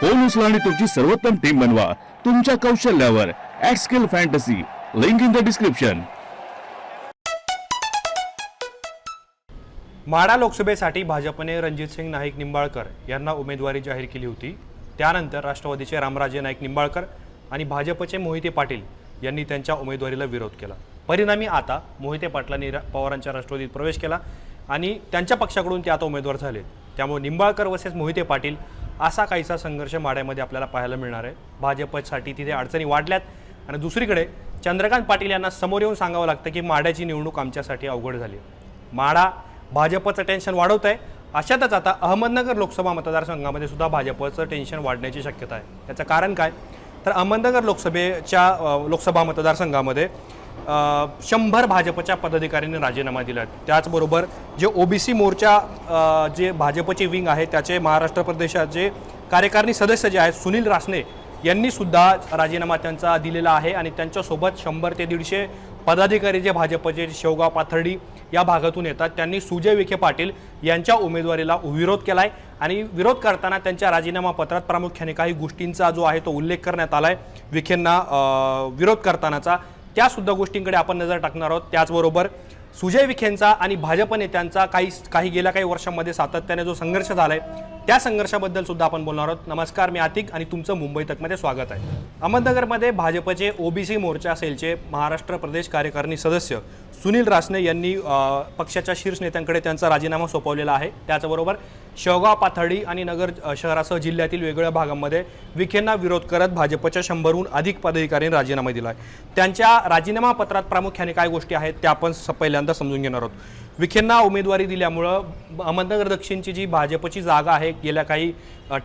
Phone उचला आणि तुमची सर्वोत्तम टीम बनवा. तुमच्या कौशल्यावर at skill fantasy link in the description माडा लोकसभेसाठी भाजपने रणजितसिंग नाईक निंबाळकर यांना उमेदवारी जाहीर केली होती. त्यानंतर राष्ट्रवादीचे रामराजे नाईक निंबाळकर आणि भाजपचे मोहिते पाटील यांनी त्यांच्या उमेदवारीला विरोध केला. परिणामी आता मोहिते पाटलांनी पवारांच्या राष्ट्रवादीत प्रवेश केला आणि त्यांच्या पक्षाकडून ते आता उमेदवार झाले त्यामुळे निंबाळकर वसेस मोहिते पाटील असा काहीसा संघर्ष माढ्यामध्ये आपल्याला पाहायला मिळणार आहे. भाजपसाठी तिथे अडचणी वाढल्यात. आणि दुसरीकडे चंद्रकांत पाटील यांना समोर येऊन सांगावं लागतं की माड्याची निवडणूक आमच्यासाठी अवघड झाली. माडा भाजपचं टेन्शन वाढवत आहे अशातच आता अहमदनगर लोकसभा मतदारसंघामध्ये सुद्धा भाजपचं टेन्शन वाढण्याची शक्यता आहे. याचं कारण काय? तर अहमदनगर लोकसभेच्या लोकसभा मतदारसंघामध्ये शंभर भाजपच्या पदाधिकाऱ्यांनी राजीनामा दिला. आहे त्याचबरोबर जे ओबीसी मोर्चा जे भाजपचे विंग आहे त्याचे महाराष्ट्र प्रदेशाचे कार्यकारिणी सदस्य जे आहेत सुनील रासने यांनी सुद्धा राजीनामा त्यांचा दिलेला आहे आणि त्यांच्यासोबत शंभर ते दीडशे पदाधिकारी जे भाजपचे शेवगाव पाथर्डी या भागातून येतात त्यांनी सुजय विखे पाटील यांच्या उमेदवारीला विरोध केला आहे आणि विरोध करताना त्यांच्या राजीनामा पत्रात प्रामुख्याने काही गोष्टींचा जो आहे तो उल्लेख करण्यात आला आहे विखेंना विरोध करतानाचा त्या सुद्धा गोष्टींकडे आपण नजर टाकणार आहोत. त्याचबरोबर सुजय विखेंचा आणि भाजप नेत्यांचा काही काही गेल्या काही वर्षांमध्ये सातत्याने जो संघर्ष झालाय त्या संघर्षाबद्दल सुद्धा आपण बोलणार आहोत. नमस्कार मी आतिक आणि तुमचं मुंबई तकमध्ये स्वागत आहे. अहमदनगरमध्ये भाजपचे ओबीसी मोर्चा सेलचे महाराष्ट्र प्रदेश कार्यकारिणी सदस्य सुनील रासने यांनी पक्षाच्या शीर्ष नेत्यांकडे त्यांचा राजीनामा सोपवलेला आहे. त्याचबरोबर शेवगाव पाथर्डी आणि नगर शहरासह जिल्ह्यातील वेगवेगळ्या भागांमध्ये विखेंना विरोध करत भाजपच्या शंभरहून अधिक पदाधिकाऱ्यांनी राजीनामा दिला आहे त्यांच्या राजीनामा पत्रात प्रामुख्याने काय गोष्टी आहेत त्या आपण स- पहिल्यांदा समजून घेणार आहोत. विखेंना उमेदवारी दिल्यामुळं अहमदनगर दक्षिणची जी भाजपची जागा आहे गेल्या काही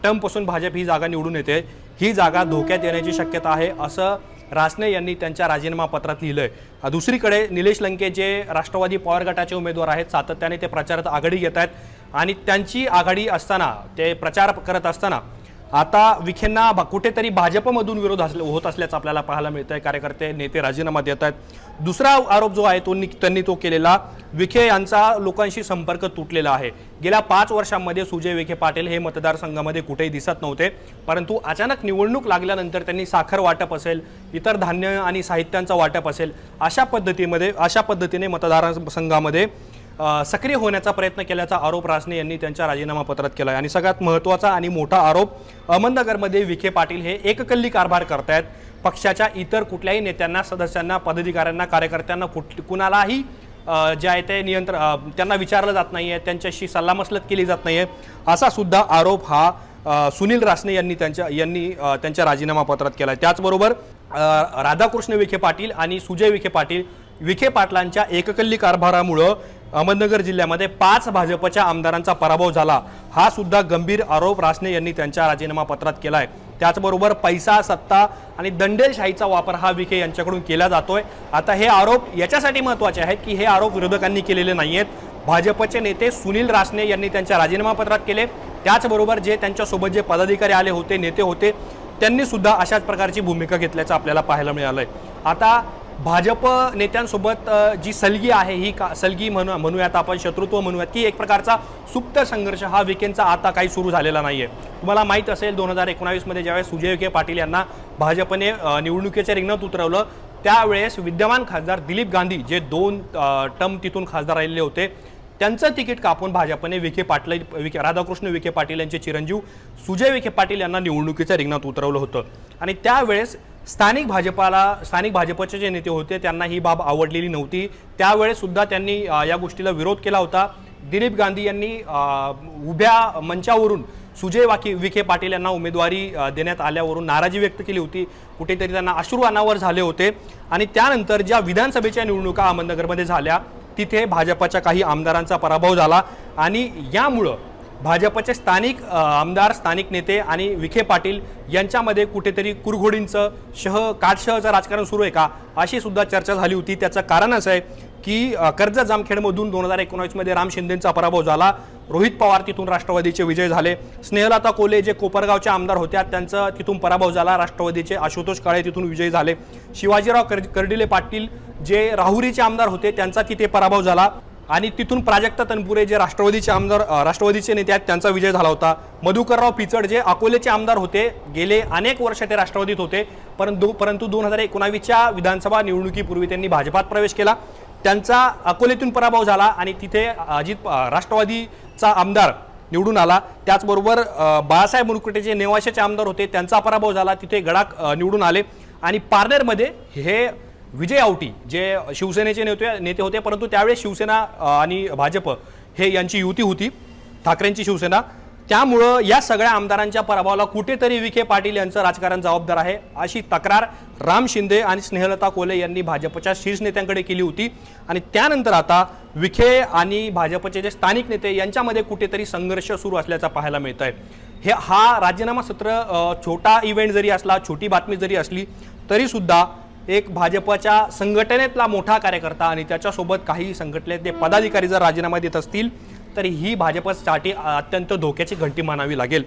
टर्मपासून भाजप ही जागा निवडून येते. ही जागा धोक्यात येण्याची शक्यता आहे असं रासने यांनी त्यांच्या राजीनामा पत्रात लिहिलंय. दुसरीकडे निलेश लंके जे राष्ट्रवादी पॉवर गटाचे उमेदवार आहेत. सातत्याने ते प्रचारात आघाडी घेत आहेत आणि त्यांची आघाडी असताना ते प्रचार करत असताना आता विखेंना भा- कुठेतरी भाजपमधून विरोध असले- होत असल्याचं आपल्याला पाहायला मिळतं आहे कार्यकर्ते नेते राजीनामा देत आहेत. दुसरा आरोप जो आहे तो नि- त्यांनी तो केलेला विखे यांचा लोकांशी संपर्क तुटलेला आहे. गेल्या पाच वर्षांमध्ये सुजय विखे पाटील हे मतदारसंघामध्ये कुठेही दिसत नव्हते. परंतु अचानक निवडणूक लागल्यानंतर त्यांनी साखर वाटप असेल इतर धान्य आणि साहित्यांचं वाटप असेल अशा पद्धतीमध्ये अशा पद्धतीने मतदारसंघामध्ये संघामध्ये सक्रिय होण्याचा प्रयत्न केल्याचा आरोप रासने यांनी त्यांच्या राजीनामा पत्रात केला आहे आणि सगळ्यात महत्त्वाचा आणि मोठा आरोप अहमदनगरमध्ये विखे पाटील हे एककल्ली कारभार करतायत. पक्षाच्या इतर कुठल्याही नेत्यांना सदस्यांना पदाधिकाऱ्यांना कार्यकर्त्यांना कुठ कुणालाही जे आहे ते नियंत्रण त्यांना विचारलं जात नाही आहे त्यांच्याशी सल्लामसलत केली जात नाही आहे असा सुद्धा आरोप हा सुनील रासने यांनी त्यांच्या यांनी त्यांच्या राजीनामा पत्रात केला आहे त्याचबरोबर राधाकृष्ण विखे पाटील आणि सुजय विखे पाटील विखे पाटलांच्या एककल्ली कारभारामुळं अहमदनगर जिल्ह्यामध्ये पाच भाजपच्या आमदारांचा पराभव झाला. हा सुद्धा गंभीर आरोप रासने यांनी त्यांच्या राजीनामा पत्रात केला आहे त्याचबरोबर पैसा सत्ता आणि दंडेलशाहीचा वापर हा विखे यांच्याकडून केला जातोय. आता हे आरोप याच्यासाठी महत्त्वाचे आहेत की हे आरोप विरोधकांनी केलेले नाही आहेत भाजपचे नेते सुनील रासने यांनी त्यांच्या राजीनामा पत्रात केले. त्याचबरोबर जे त्यांच्यासोबत जे पदाधिकारी आले होते नेते होते त्यांनी सुद्धा अशाच प्रकारची भूमिका घेतल्याचं आपल्याला पाहायला मिळालं आहे आता भाजप नेत्यांसोबत जी सलगी आहे ही का सलगी म्हणू म्हणूयात आपण शत्रुत्व म्हणूयात की एक प्रकारचा सुप्त संघर्ष हा विकेंडचा आता काही सुरू झालेला नाही आहे तुम्हाला माहीत असेल दोन हजार एकोणावीसमध्ये ज्यावेळेस सुजय विखे पाटील यांना भाजपने निवडणुकीच्या रिंगणात उतरवलं त्यावेळेस विद्यमान खासदार दिलीप गांधी जे दोन टर्म तिथून खासदार राहिलेले होते त्यांचं तिकीट कापून भाजपने विखे पाटील विखे राधाकृष्ण विखे पाटील यांचे चिरंजीव सुजय विखे पाटील यांना निवडणुकीच्या रिंगणात उतरवलं होतं. आणि त्यावेळेस स्थानिक भाजपाला स्थानिक भाजपचे जे नेते होते त्यांना ही बाब आवडलेली नव्हती. त्यावेळेसुद्धा त्यांनी या गोष्टीला विरोध केला होता. दिलीप गांधी यांनी उभ्या मंचावरून सुजय वाकी विखे पाटील यांना उमेदवारी देण्यात आल्यावरून नाराजी व्यक्त केली होती. कुठेतरी त्यांना अश्रू अनावर झाले होते. आणि त्यानंतर ज्या विधानसभेच्या निवडणुका अहमदनगरमध्ये झाल्या तिथे भाजपच्या काही आमदारांचा पराभव झाला. आणि यामुळं भाजपचे स्थानिक आमदार स्थानिक नेते आणि विखे पाटील यांच्यामध्ये कुठेतरी कुरघोडींचं शह काटशहचं राजकारण सुरू आहे का? अशी सुद्धा चर्चा झाली होती. त्याचं कारण असं आहे की कर्ज जामखेडमधून दोन हजार एकोणावीसमध्ये राम शिंदेंचा पराभव झाला. रोहित पवार तिथून राष्ट्रवादीचे विजय झाले. स्नेहलता कोले जे कोपरगावच्या आमदार होत्या त्यांचा तिथून पराभव झाला. राष्ट्रवादीचे आशुतोष काळे तिथून विजय झाले. शिवाजीराव कर कर्डिले पाटील जे राहुरीचे आमदार होते त्यांचा तिथे पराभव झाला. आणि तिथून प्राजक्ता तनपुरे जे राष्ट्रवादीचे आमदार राष्ट्रवादीचे नेते आहेत त्यांचा विजय झाला होता. मधुकरराव पिचड जे अकोलेचे आमदार होते गेले अनेक वर्ष ते राष्ट्रवादीत होते. परंतु परंतु दोन हजार एकोणावीसच्या विधानसभा निवडणुकीपूर्वी त्यांनी भाजपात प्रवेश केला. त्यांचा अकोलेतून पराभव झाला आणि तिथे अजित राष्ट्रवादीचा आमदार निवडून आला. त्याचबरोबर बाळासाहेब मुनकुटे जे नेवाशाचे आमदार होते त्यांचा पराभव झाला. तिथे गडाख निवडून आले. आणि पारनेरमध्ये हे विजय आवटी जे शिवसेनेचे नेते नेते होते परंतु त्यावेळेस शिवसेना आणि भाजप हे यांची युती होती ठाकरेंची शिवसेना. त्यामुळं या सगळ्या आमदारांच्या पराभवाला कुठेतरी विखे पाटील यांचं राजकारण जबाबदार आहे अशी तक्रार राम शिंदे आणि स्नेहलता कोले यांनी भाजपच्या शीर्ष नेत्यांकडे केली होती. आणि त्यानंतर आता विखे आणि भाजपचे जे स्थानिक नेते यांच्यामध्ये कुठेतरी संघर्ष सुरू असल्याचा पाहायला मिळत आहे हे हा राजीनामा सत्र छोटा इव्हेंट जरी असला छोटी बातमी जरी असली तरीसुद्धा एक भाजपच्या संघटनेतला मोठा कार्यकर्ता आणि त्याच्यासोबत काही संघटनेतले पदाधिकारी जर राजीनामा देत असतील तर ही भाजपसाठी अत्यंत धोक्याची घंटी मानावी लागेल.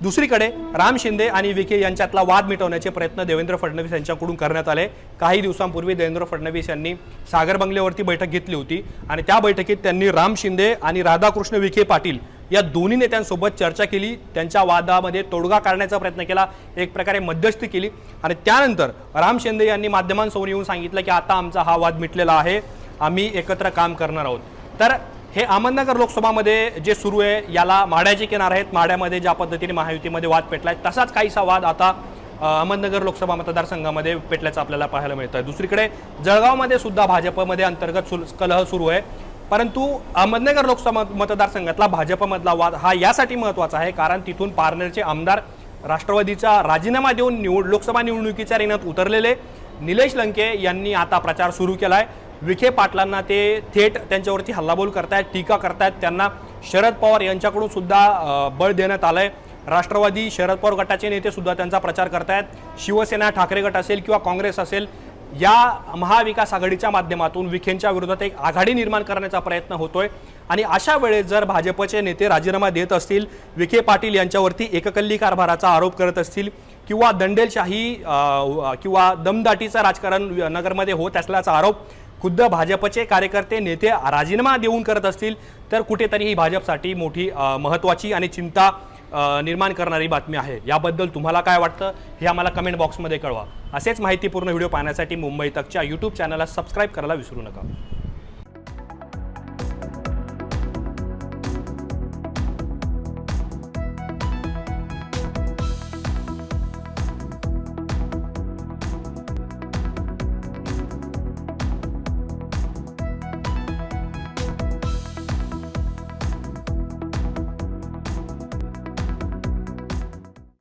दुसरीकडे राम शिंदे आणि विखे यांच्यातला वाद मिटवण्याचे प्रयत्न देवेंद्र फडणवीस यांच्याकडून करण्यात आले. काही दिवसांपूर्वी देवेंद्र फडणवीस यांनी सागर बंगल्यावरती बैठक घेतली होती आणि त्या बैठकीत त्यांनी राम शिंदे आणि राधाकृष्ण विखे पाटील या दोन्ही नेत्यांसोबत चर्चा केली त्यांच्या वादामध्ये तोडगा काढण्याचा प्रयत्न केला एक प्रकारे मध्यस्थी केली. आणि त्यानंतर राम शिंदे यांनी माध्यमांसमोर येऊन सांगितलं की आता आमचा हा वाद मिटलेला आहे आम्ही एकत्र काम करणार आहोत. तर हे अहमदनगर लोकसभामध्ये जे सुरू आहे याला माड्याचे किनार आहेत. माड्यामध्ये ज्या पद्धतीने महायुतीमध्ये वाद पेटलाय तसाच काहीसा वाद आता अहमदनगर लोकसभा मतदारसंघामध्ये पेटल्याचं आपल्याला पाहायला मिळतं आहे दुसरीकडे जळगावमध्ये सुद्धा भाजपमध्ये अंतर्गत सुल कलह सुरू आहे. परंतु अहमदनगर लोकसभा मतदारसंघातला भाजपमधला वाद हा यासाठी महत्त्वाचा आहे कारण तिथून पारनेरचे आमदार राष्ट्रवादीचा राजीनामा देऊन निवड लोकसभा निवडणुकीच्या रिंगणात उतरलेले निलेश लंके यांनी आता प्रचार सुरू केला आहे विखे पाटलांना ते थेट त्यांच्यावरती हल्लाबोल करतायत टीका करतायत. त्यांना शरद पवार यांच्याकडून सुद्धा बळ देण्यात आलं आहे राष्ट्रवादी शरद पवार गटाचे नेते सुद्धा त्यांचा प्रचार करतायत. शिवसेना ठाकरे गट असेल किंवा काँग्रेस असेल या महाविकास आघाडीच्या माध्यमातून विखेंच्या विरोधात एक आघाडी निर्माण करण्याचा प्रयत्न होतोय. आणि अशा वेळेस जर भाजपचे नेते राजीनामा देत असतील विखे पाटील यांच्यावरती एककल्ली कारभाराचा आरोप करत असतील किंवा दंडेलशाही किंवा दमदाटीचं राजकारण नगरमध्ये होत असल्याचा आरोप खुद्द भाजपचे कार्यकर्ते नेते राजीनामा देऊन करत असतील तर कुठेतरी ही भाजपसाठी मोठी महत्त्वाची आणि चिंता निर्माण करणारी बातमी आहे. याबद्दल तुम्हाला काय वाटतं हे आम्हाला कमेंट बॉक्समध्ये कळवा. असेच माहितीपूर्ण व्हिडिओ पाहण्यासाठी मुंबई तकच्या यूट्यूब चॅनलला सबस्क्राईब करायला विसरू नका.